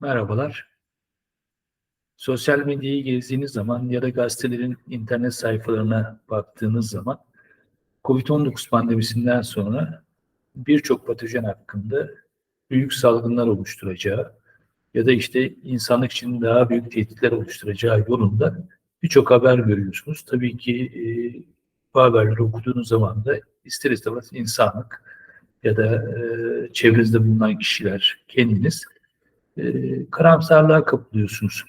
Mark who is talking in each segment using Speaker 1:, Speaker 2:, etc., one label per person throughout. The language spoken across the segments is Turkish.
Speaker 1: Merhabalar. Sosyal medyayı gezdiğiniz zaman ya da gazetelerin internet sayfalarına baktığınız zaman COVID-19 pandemisinden sonra birçok patojen hakkında büyük salgınlar oluşturacağı ya da işte insanlık için daha büyük tehditler oluşturacağı yolunda birçok haber görüyorsunuz. Tabii ki e, bu haberleri okuduğunuz zaman da ister istemez insanlık ya da e, çevrenizde bulunan kişiler, kendiniz e, karamsarlığa kapılıyorsunuz.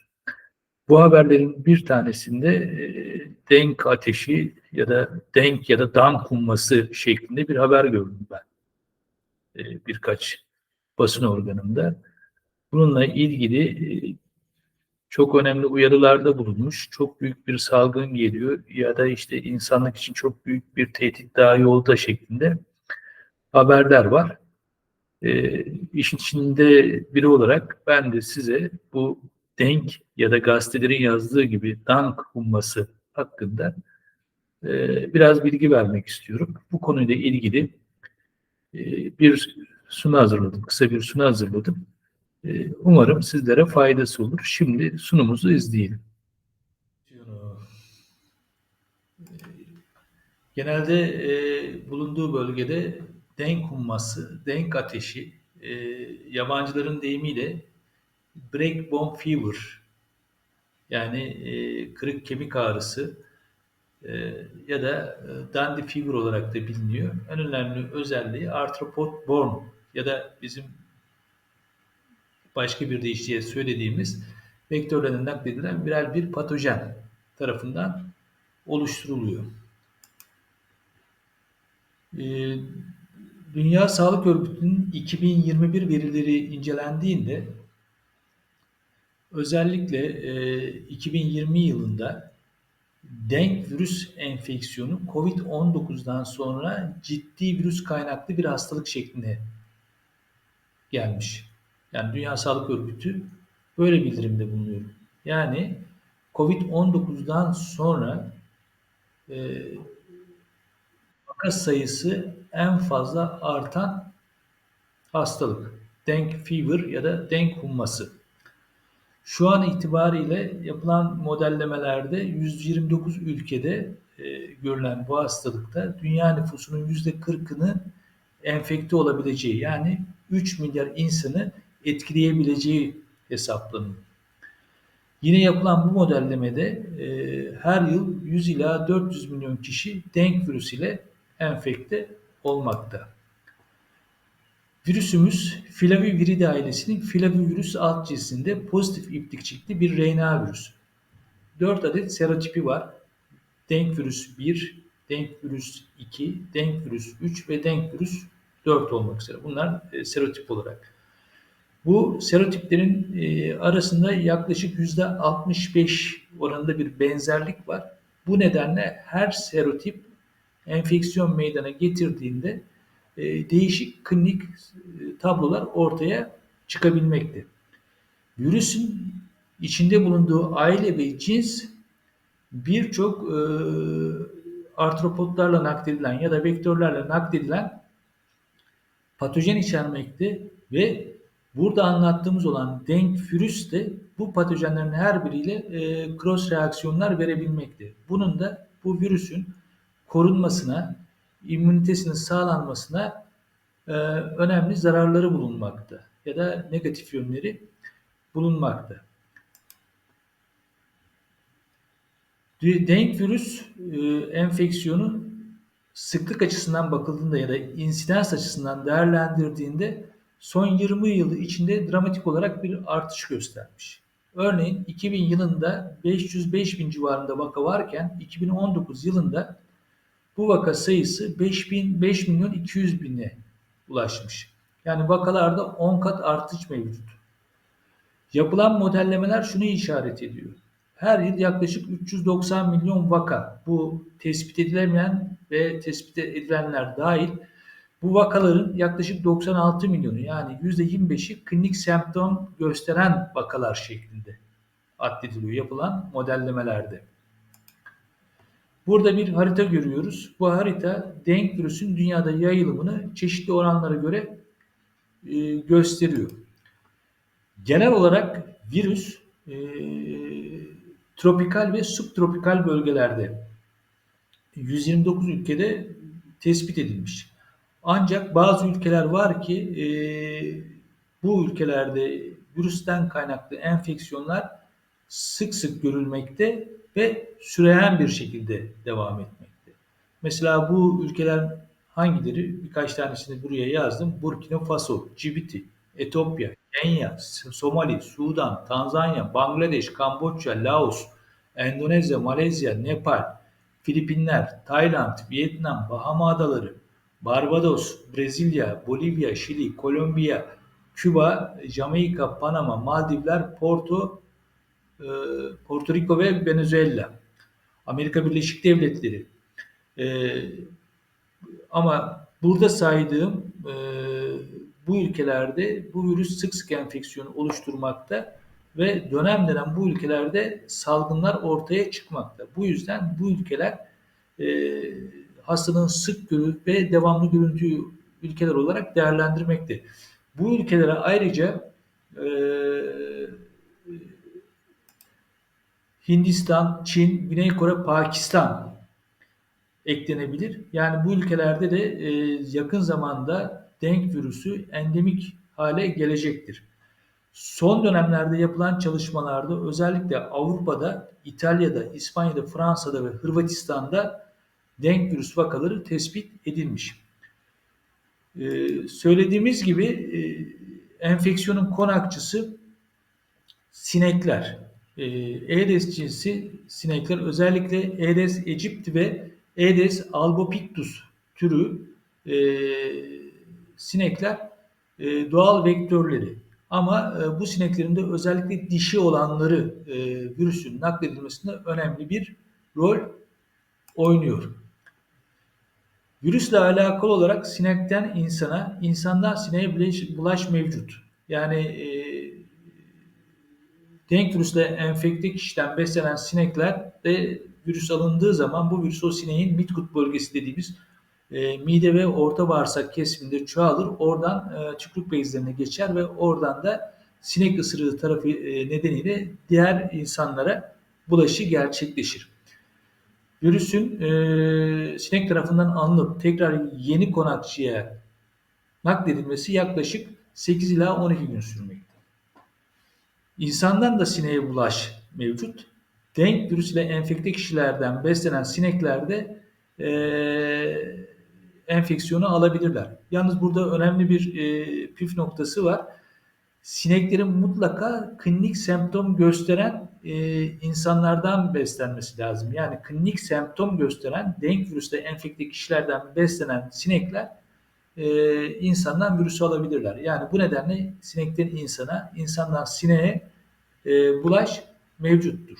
Speaker 1: Bu haberlerin bir tanesinde e, denk ateşi ya da denk ya da dan kumması şeklinde bir haber gördüm ben. E, birkaç basın organında. Bununla ilgili e, çok önemli uyarılarda bulunmuş. Çok büyük bir salgın geliyor ya da işte insanlık için çok büyük bir tehdit daha yolda şeklinde haberler var. E, işin içinde biri olarak ben de size bu denk ya da gazetelerin yazdığı gibi dank umması hakkında e, biraz bilgi vermek istiyorum. Bu konuyla ilgili e, bir sunu hazırladım, kısa bir sunu hazırladım. E, umarım sizlere faydası olur. Şimdi sunumuzu izleyelim. Genelde e, bulunduğu bölgede denk umması, denk ateşi, e, yabancıların deyimiyle break bone fever yani e, kırık kemik ağrısı e, ya da e, dandy fever olarak da biliniyor. En önemli özelliği arthropod borne ya da bizim başka bir deyişle söylediğimiz vektörlerden nakledilen viral bir patojen tarafından oluşturuluyor. E, Dünya Sağlık Örgütü'nün 2021 verileri incelendiğinde özellikle e, 2020 yılında denk virüs enfeksiyonu COVID-19'dan sonra ciddi virüs kaynaklı bir hastalık şeklinde gelmiş. Yani Dünya Sağlık Örgütü böyle bildirimde bulunuyor. Yani COVID-19'dan sonra e, vaka sayısı en fazla artan hastalık. Denk fever ya da denk humması. Şu an itibariyle yapılan modellemelerde 129 ülkede e, görülen bu hastalıkta dünya nüfusunun %40'ını enfekte olabileceği yani 3 milyar insanı etkileyebileceği hesaplanıyor. Yine yapılan bu modellemede e, her yıl 100 ila 400 milyon kişi denk virüs ile enfekte olmakta. Virüsümüz Flaviviridae ailesinin Flavivirus alt cinsinde pozitif iplikçikli bir RNA virüsü. 4 adet serotipi var. Denk virüs 1, denk virüs 2, denk virüs 3 ve denk virüs 4 olmak üzere. Bunlar e, serotip olarak. Bu serotiplerin e, arasında yaklaşık %65 oranında bir benzerlik var. Bu nedenle her serotip enfeksiyon meydana getirdiğinde e, değişik klinik e, tablolar ortaya çıkabilmekte. Virüsün içinde bulunduğu aile ve cins birçok e, artropotlarla nakledilen ya da vektörlerle nakledilen patojen içermekte ve burada anlattığımız olan denk virüs de bu patojenlerin her biriyle e, cross reaksiyonlar verebilmekte. Bunun da bu virüsün korunmasına, immünitesinin sağlanmasına e, önemli zararları bulunmakta ya da negatif yönleri bulunmakta. Denk virüs e, enfeksiyonu sıklık açısından bakıldığında ya da insidans açısından değerlendirdiğinde son 20 yılı içinde dramatik olarak bir artış göstermiş. Örneğin 2000 yılında 505 bin civarında vaka varken 2019 yılında bu vaka sayısı 5, bin, 5 milyon 200 bine ulaşmış. Yani vakalarda 10 kat artış mevcut. Yapılan modellemeler şunu işaret ediyor. Her yıl yaklaşık 390 milyon vaka bu tespit edilemeyen ve tespit edilenler dahil bu vakaların yaklaşık 96 milyonu yani %25'i klinik semptom gösteren vakalar şeklinde addediliyor yapılan modellemelerde. Burada bir harita görüyoruz. Bu harita denk virüsün dünyada yayılımını çeşitli oranlara göre e, gösteriyor. Genel olarak virüs e, tropikal ve subtropikal bölgelerde 129 ülkede tespit edilmiş. Ancak bazı ülkeler var ki e, bu ülkelerde virüsten kaynaklı enfeksiyonlar sık sık görülmekte ve süreyen bir şekilde devam etmekte. Mesela bu ülkeler hangileri? Birkaç tanesini buraya yazdım. Burkina Faso, Cibuti, Etiyopya, Kenya, Somali, Sudan, Tanzanya, Bangladeş, Kamboçya, Laos, Endonezya, Malezya, Nepal, Filipinler, Tayland, Vietnam, Bahama Adaları, Barbados, Brezilya, Bolivya, Şili, Kolombiya, Küba, Jamaika, Panama, Maldivler, Porto, e, Porto Rico ve Venezuela. Amerika Birleşik Devletleri. E, ama burada saydığım e, bu ülkelerde bu virüs sık sık enfeksiyon oluşturmakta ve dönem dönem bu ülkelerde salgınlar ortaya çıkmakta. Bu yüzden bu ülkeler e, hastalığın sık görülüp ve devamlı görüntüyü ülkeler olarak değerlendirmekte. Bu ülkelere ayrıca e, Hindistan, Çin, Güney Kore, Pakistan eklenebilir. Yani bu ülkelerde de e, yakın zamanda denk virüsü endemik hale gelecektir. Son dönemlerde yapılan çalışmalarda özellikle Avrupa'da, İtalya'da, İspanya'da, Fransa'da ve Hırvatistan'da denk virüs vakaları tespit edilmiş. Ee, söylediğimiz gibi e, enfeksiyonun konakçısı sinekler. Ee, Aedes cinsi sinekler özellikle Aedes aegypti ve Aedes albopictus türü e, sinekler e, doğal vektörleri. Ama e, bu sineklerin de özellikle dişi olanları e, virüsün nakledilmesinde önemli bir rol oynuyor. Virüsle alakalı olarak sinekten insana, insandan sineğe bulaş, bulaş mevcut. Yani e, denk virüsle enfekte kişiden beslenen sinekler de virüs alındığı zaman bu virüs o sineğin midgut bölgesi dediğimiz e, mide ve orta bağırsak kesiminde çoğalır. Oradan e, çıkrık bezlerine geçer ve oradan da sinek ısırığı tarafı e, nedeniyle diğer insanlara bulaşı gerçekleşir. Virüsün e, sinek tarafından alınıp tekrar yeni konakçıya nakledilmesi yaklaşık 8 ila 12 gün sürmekte. İnsandan da sineğe bulaş mevcut. Denk virüs ile enfekte kişilerden beslenen sineklerde e, enfeksiyonu alabilirler. Yalnız burada önemli bir e, püf noktası var. Sineklerin mutlaka klinik semptom gösteren e, insanlardan beslenmesi lazım. Yani klinik semptom gösteren denk virüsle enfekte kişilerden beslenen sinekler e, insandan virüsü alabilirler. Yani bu nedenle sinekten insana, insandan sineğe e, bulaş mevcuttur.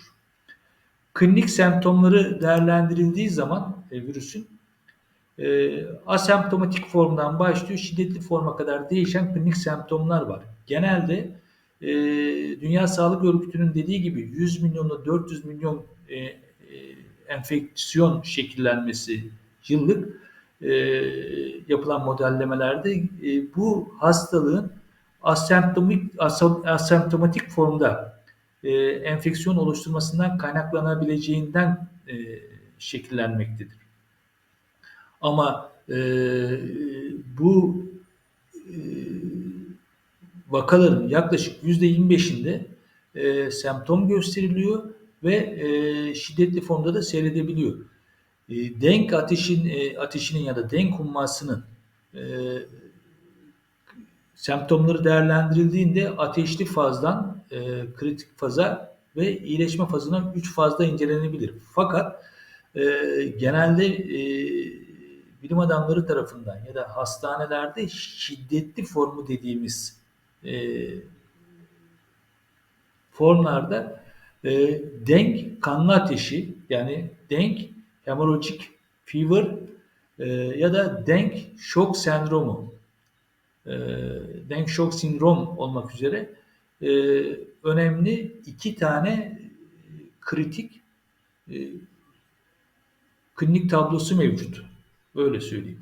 Speaker 1: Klinik semptomları değerlendirildiği zaman e, virüsün e, asemptomatik formdan başlıyor, şiddetli forma kadar değişen klinik semptomlar var. Genelde e, Dünya Sağlık Örgütü'nün dediği gibi 100 milyonla 400 milyon e, e, enfeksiyon şekillenmesi yıllık e, yapılan modellemelerde e, bu hastalığın asemptomatik, asemptomatik formda e, enfeksiyon oluşturmasından kaynaklanabileceğinden e, şekillenmektedir. Ama e, bu e, vakaların yaklaşık %25'inde e, semptom gösteriliyor ve e, şiddetli formda da seyredebiliyor. E, denk ateşin e, ateşinin ya da denk hummasının e, semptomları değerlendirildiğinde ateşli fazdan e, kritik faza ve iyileşme fazına 3 fazda incelenebilir. Fakat e, genelde e, bilim adamları tarafından ya da hastanelerde şiddetli formu dediğimiz e, formlarda e, denk kanlı ateşi yani denk hemorrhagic fever e, ya da denk şok sendromu e, denk şok sindrom olmak üzere e, önemli iki tane kritik e, klinik tablosu mevcut. Öyle söyleyeyim.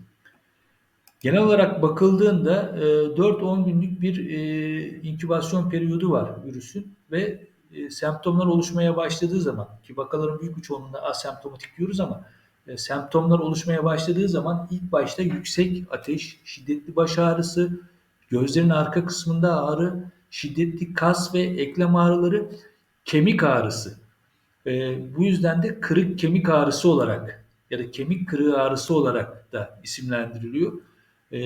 Speaker 1: Genel olarak bakıldığında e, 4-10 günlük bir e, inkübasyon periyodu var virüsün ve e, semptomlar oluşmaya başladığı zaman ki vakaların büyük bir çoğunluğunda asemptomatik diyoruz ama e, semptomlar oluşmaya başladığı zaman ilk başta yüksek ateş, şiddetli baş ağrısı, gözlerin arka kısmında ağrı, şiddetli kas ve eklem ağrıları, kemik ağrısı. E, bu yüzden de kırık kemik ağrısı olarak ya da kemik kırığı ağrısı olarak da isimlendiriliyor. E,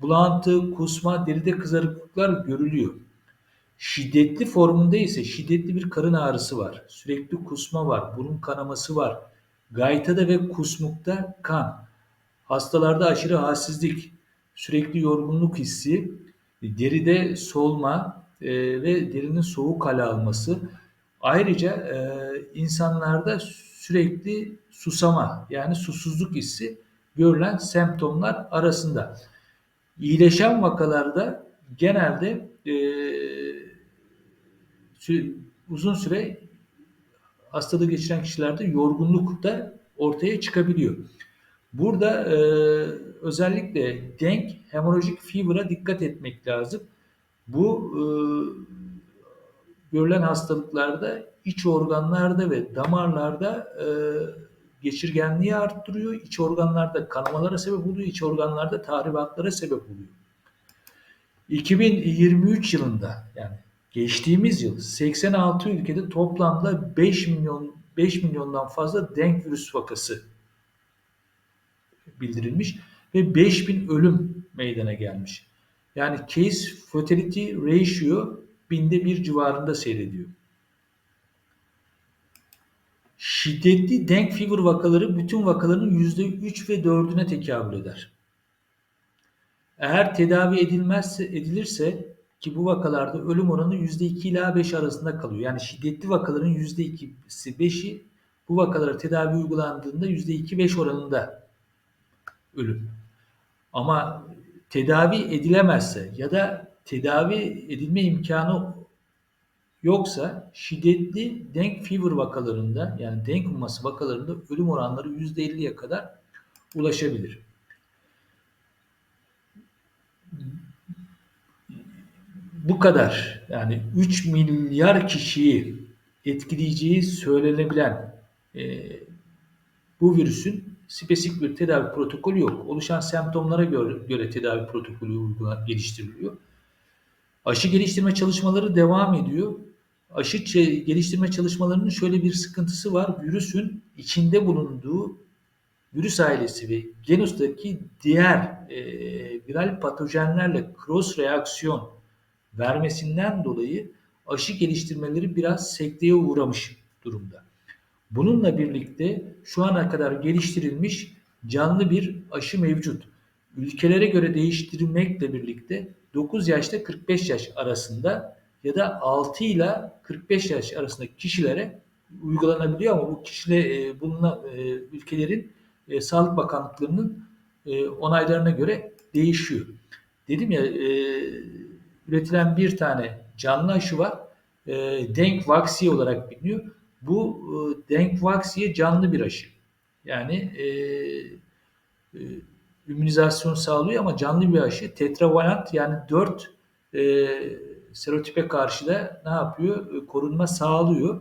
Speaker 1: bulantı, kusma, deride kızarıklıklar görülüyor. Şiddetli formunda ise şiddetli bir karın ağrısı var. Sürekli kusma var, burun kanaması var. Gaytada ve kusmukta kan. Hastalarda aşırı halsizlik, sürekli yorgunluk hissi, deride solma e, ve derinin soğuk hale alması. Ayrıca e, insanlarda sürekli susama yani susuzluk hissi görülen semptomlar arasında. İyileşen vakalarda genelde e, uzun süre hastalığı geçiren kişilerde yorgunluk da ortaya çıkabiliyor. Burada e, özellikle denk hemorajik fever'a dikkat etmek lazım. Bu e, görülen hastalıklarda iç organlarda ve damarlarda e, geçirgenliği arttırıyor. İç organlarda kanamalara sebep oluyor. İç organlarda tahribatlara sebep oluyor. 2023 yılında yani geçtiğimiz yıl 86 ülkede toplamda 5 milyon 5 milyondan fazla denk virüs vakası bildirilmiş ve 5000 ölüm meydana gelmiş. Yani case fatality ratio binde bir civarında seyrediyor. Şiddetli denk fever vakaları bütün vakaların %3 ve 4'üne tekabül eder. Eğer tedavi edilmezse edilirse ki bu vakalarda ölüm oranı %2 ila 5 arasında kalıyor. Yani şiddetli vakaların %2'si 5'i bu vakalara tedavi uygulandığında %2-5 oranında ölüm. Ama tedavi edilemezse ya da tedavi edilme imkanı yoksa şiddetli denk fever vakalarında yani denk umması vakalarında ölüm oranları %50'ye kadar ulaşabilir. Bu kadar yani 3 milyar kişiyi etkileyeceği söylenebilen e, bu virüsün spesifik bir tedavi protokolü yok. Oluşan semptomlara göre, göre tedavi protokolü uygulan, geliştiriliyor. Aşı geliştirme çalışmaları devam ediyor. Aşı geliştirme çalışmalarının şöyle bir sıkıntısı var. Virüsün içinde bulunduğu virüs ailesi ve genustaki diğer e, viral patojenlerle cross reaksiyon vermesinden dolayı aşı geliştirmeleri biraz sekteye uğramış durumda. Bununla birlikte şu ana kadar geliştirilmiş canlı bir aşı mevcut. Ülkelere göre değiştirmekle birlikte 9 yaşta 45 yaş arasında ya da 6 ile 45 yaş arasındaki kişilere uygulanabiliyor ama bu kişiler e, bulunan e, ülkelerin e, Sağlık Bakanlıklarının e, onaylarına göre değişiyor. Dedim ya üretilen bir tane canlı aşı var. E, denk vaksi olarak biliniyor. Bu e, denk vaksiye canlı bir aşı. Yani e, e, ümünizasyon sağlıyor ama canlı bir aşı. Tetravalent yani 4 e, serotipe karşı da ne yapıyor? E, korunma sağlıyor.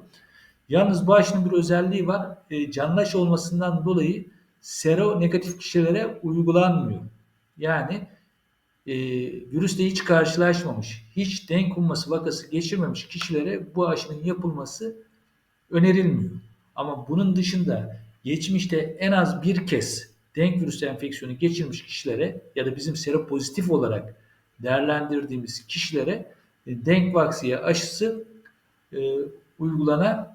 Speaker 1: Yalnız bu aşının bir özelliği var. E, canlı aşı olmasından dolayı sero negatif kişilere uygulanmıyor. Yani e, virüsle hiç karşılaşmamış, hiç denk umması vakası geçirmemiş kişilere bu aşının yapılması önerilmiyor. Ama bunun dışında geçmişte en az bir kez denk virüs enfeksiyonu geçirmiş kişilere ya da bizim seropozitif olarak değerlendirdiğimiz kişilere e, denk vaksiye aşısı e, uygulanabiliyor.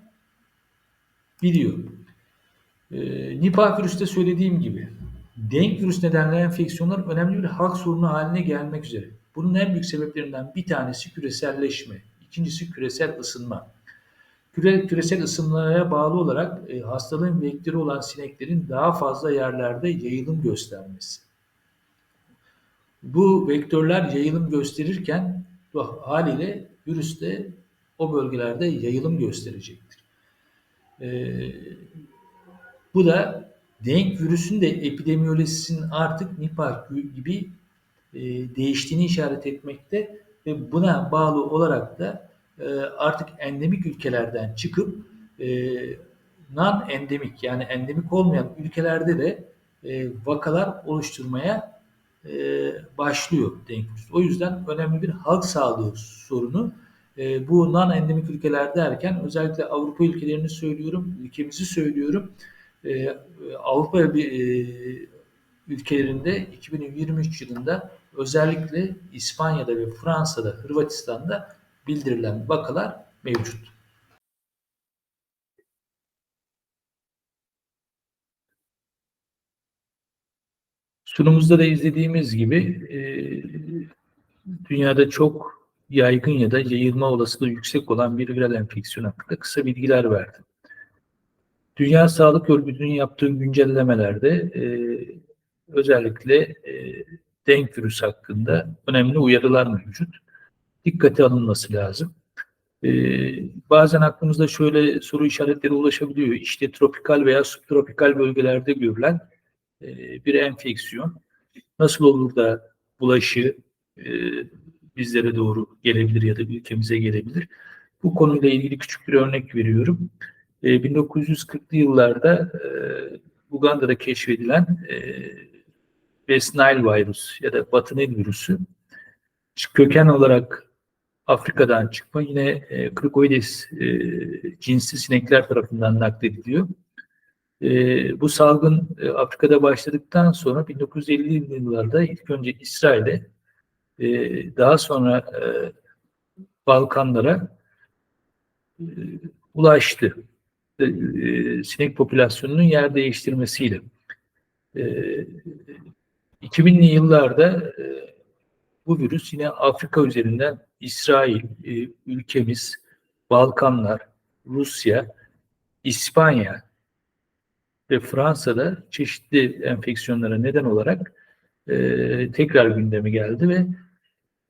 Speaker 1: E, Nipah virüste söylediğim gibi denk virüs nedenli enfeksiyonlar önemli bir halk sorunu haline gelmek üzere. Bunun en büyük sebeplerinden bir tanesi küreselleşme, ikincisi küresel ısınma. Küre, küresel ısınmaya bağlı olarak e, hastalığın vektörü olan sineklerin daha fazla yerlerde yayılım göstermesi. Bu vektörler yayılım gösterirken haliyle virüs de o bölgelerde yayılım gösterecektir. E, bu da denk virüsün de epidemiyolojisinin artık Nipah gibi e, değiştiğini işaret etmekte ve buna bağlı olarak da artık endemik ülkelerden çıkıp e, non endemik yani endemik olmayan ülkelerde de e, vakalar oluşturmaya e, başlıyor denk virüs. O yüzden önemli bir halk sağlığı sorunu. E, bu non endemik ülkeler derken özellikle Avrupa ülkelerini söylüyorum, ülkemizi söylüyorum. E, Avrupa e, ülkelerinde 2023 yılında özellikle İspanya'da ve Fransa'da, Hırvatistan'da bildirilen vakalar mevcut. Sunumumuzda da izlediğimiz gibi e, dünyada çok yaygın ya da yayılma olasılığı yüksek olan bir viral enfeksiyon hakkında kısa bilgiler verdim. Dünya Sağlık Örgütü'nün yaptığı güncellemelerde e, özellikle e, denk virüs hakkında önemli uyarılar mevcut. Dikkate alınması lazım. E, bazen aklımızda şöyle soru işaretleri ulaşabiliyor. İşte tropikal veya subtropikal bölgelerde görülen e, bir enfeksiyon nasıl olur da bulaşı e, bizlere doğru gelebilir ya da ülkemize gelebilir. Bu konuyla ilgili küçük bir örnek veriyorum. 1940'lı yıllarda Uganda'da keşfedilen West Nile virüs ya da Batı Nil virüsü köken olarak Afrika'dan çıkma yine e, Cricoides e, cinsli sinekler tarafından naklediliyor. E, bu salgın e, Afrika'da başladıktan sonra 1950'li yıllarda ilk önce İsrail'e e, daha sonra e, Balkanlara e, ulaştı. E, sinek popülasyonunun yer değiştirmesiyle. E, 2000'li yıllarda e, bu virüs yine Afrika üzerinden İsrail, e, ülkemiz, Balkanlar, Rusya, İspanya ve Fransa'da çeşitli enfeksiyonlara neden olarak e, tekrar gündeme geldi ve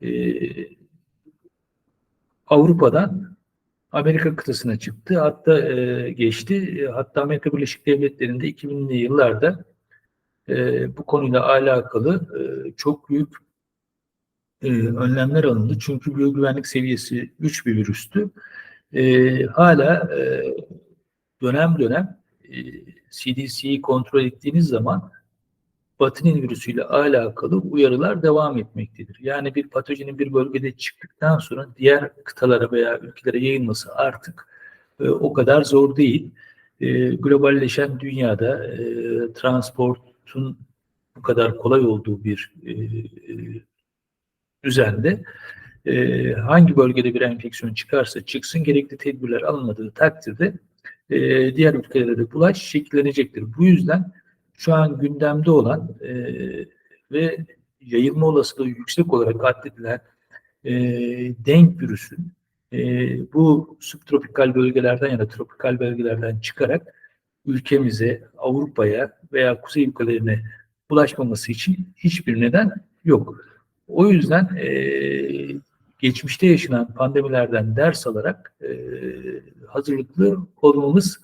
Speaker 1: e, Avrupa'dan Amerika kıtasına çıktı. Hatta e, geçti. Hatta Amerika Birleşik Devletleri'nde 2000'li yıllarda e, bu konuyla alakalı e, çok büyük e, önlemler alındı. Çünkü biyogüvenlik seviyesi 3 bir virüstü. E, hala e, dönem dönem e, CDC'yi kontrol ettiğiniz zaman Batinin virüsüyle alakalı uyarılar devam etmektedir. Yani bir patojenin bir bölgede çıktıktan sonra diğer kıtalara veya ülkelere yayılması artık e, o kadar zor değil. E, globalleşen dünyada e, transportun bu kadar kolay olduğu bir e, düzende e, hangi bölgede bir enfeksiyon çıkarsa çıksın gerekli tedbirler alınmadığı takdirde e, diğer ülkelere de bulaş şekillenecektir. Bu yüzden şu an gündemde olan e, ve yayılma olasılığı yüksek olarak addedilen e, denk virüsün e, bu subtropikal bölgelerden ya da tropikal bölgelerden çıkarak ülkemize, Avrupa'ya veya kuzey ülkelerine bulaşmaması için hiçbir neden yok. O yüzden e, geçmişte yaşanan pandemilerden ders alarak e, hazırlıklı olmamız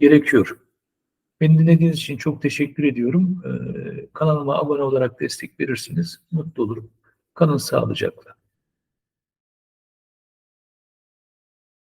Speaker 1: gerekiyor. Beni dinlediğiniz için çok teşekkür ediyorum. Ee, kanalıma abone olarak destek verirsiniz. Mutlu olurum. Kalın sağlıcakla.